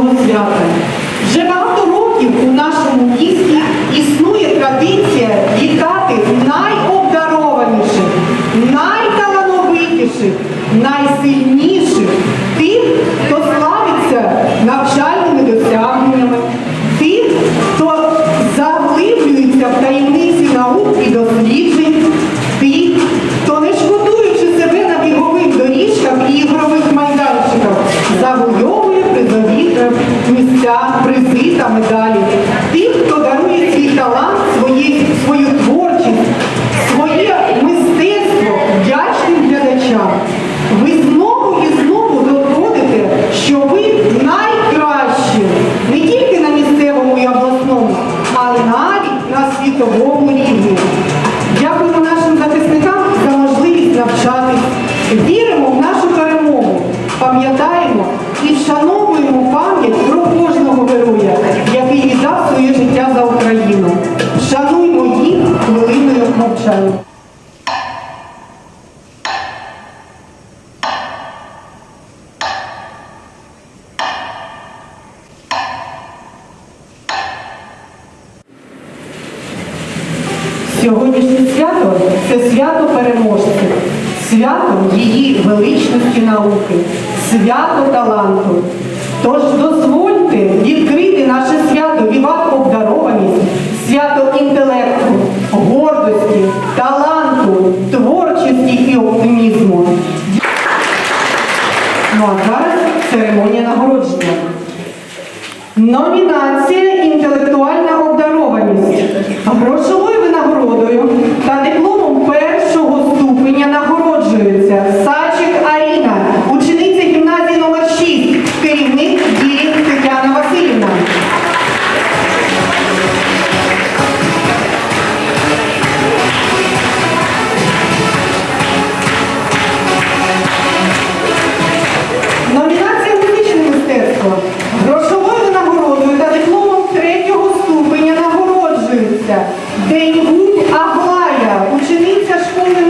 цього свята. Вже багато років у нашому місті існує традиція вітати найобдарованіших, найталановитіших, найсильніших. Призи та церемонія нагородження. Номінація учениця школи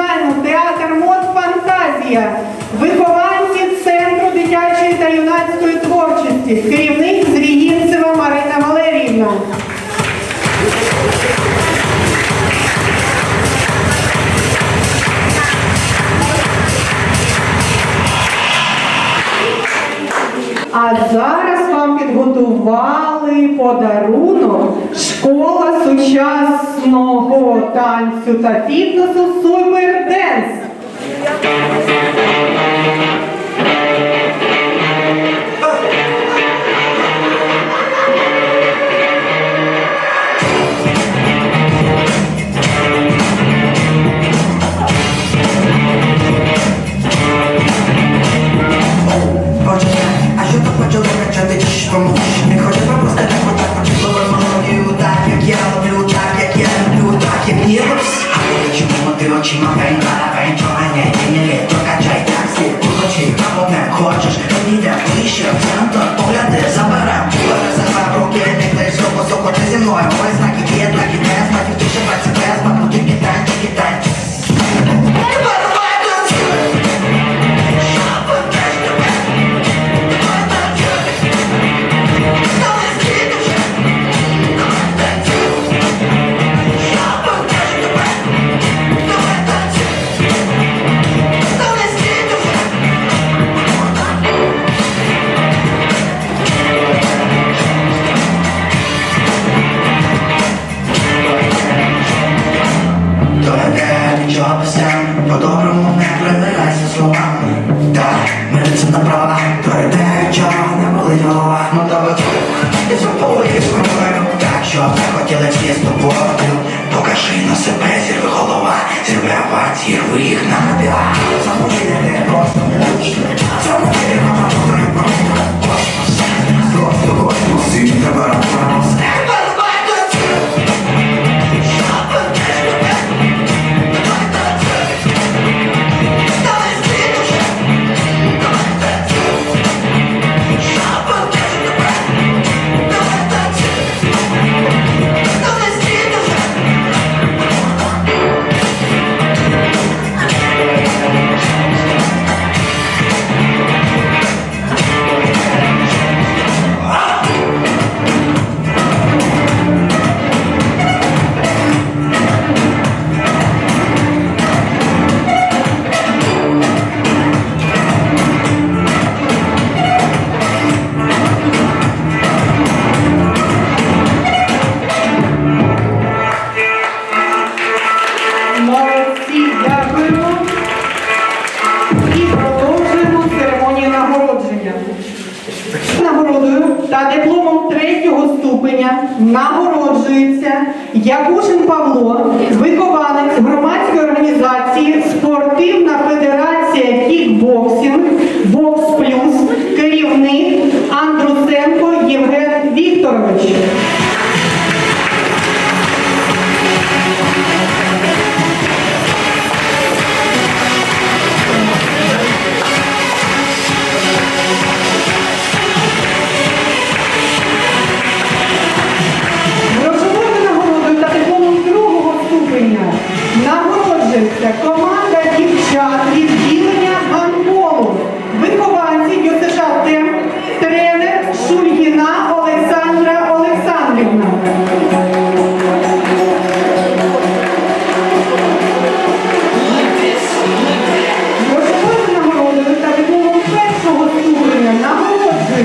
Національну театр мод Фантазія, вихованці Центру дитячої та юнацької творчості, керівник Звігінцева Марина Валеріївна. А зараз вам підготували подарунок школа сучасна сучасного танцю та фітнесу суперденс.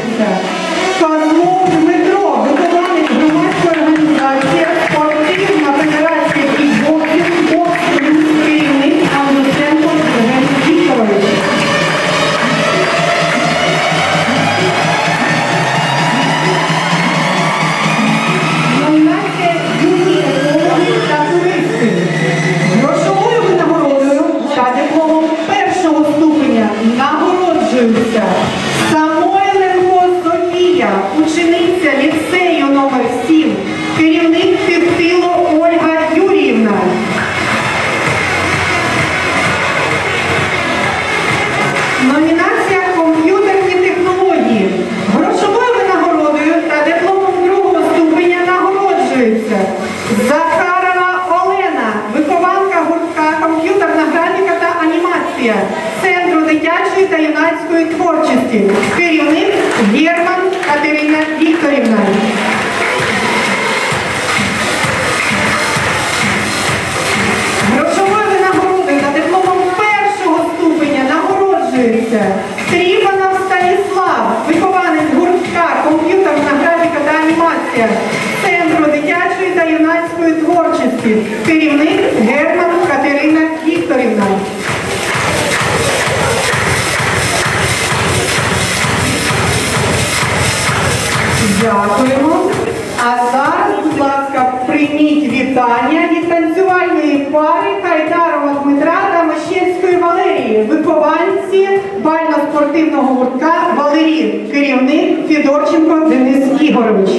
It's, uh, Записуйте. Захарова Олена, вихованка гуртка, комп'ютерна графіка та анімація Центру дитячої та юнацької творчості. Керівник Герман Катерина Вікторівна. освіти. Керівник Герман Катерина Вікторівна. Дякуємо. А зараз, будь ласка, прийміть вітання від танцювальної пари Кайдарова Дмитра та Мощенської Валерії, вихованці бально-спортивного гуртка Валерій, керівник Фідорченко Денис Ігорович.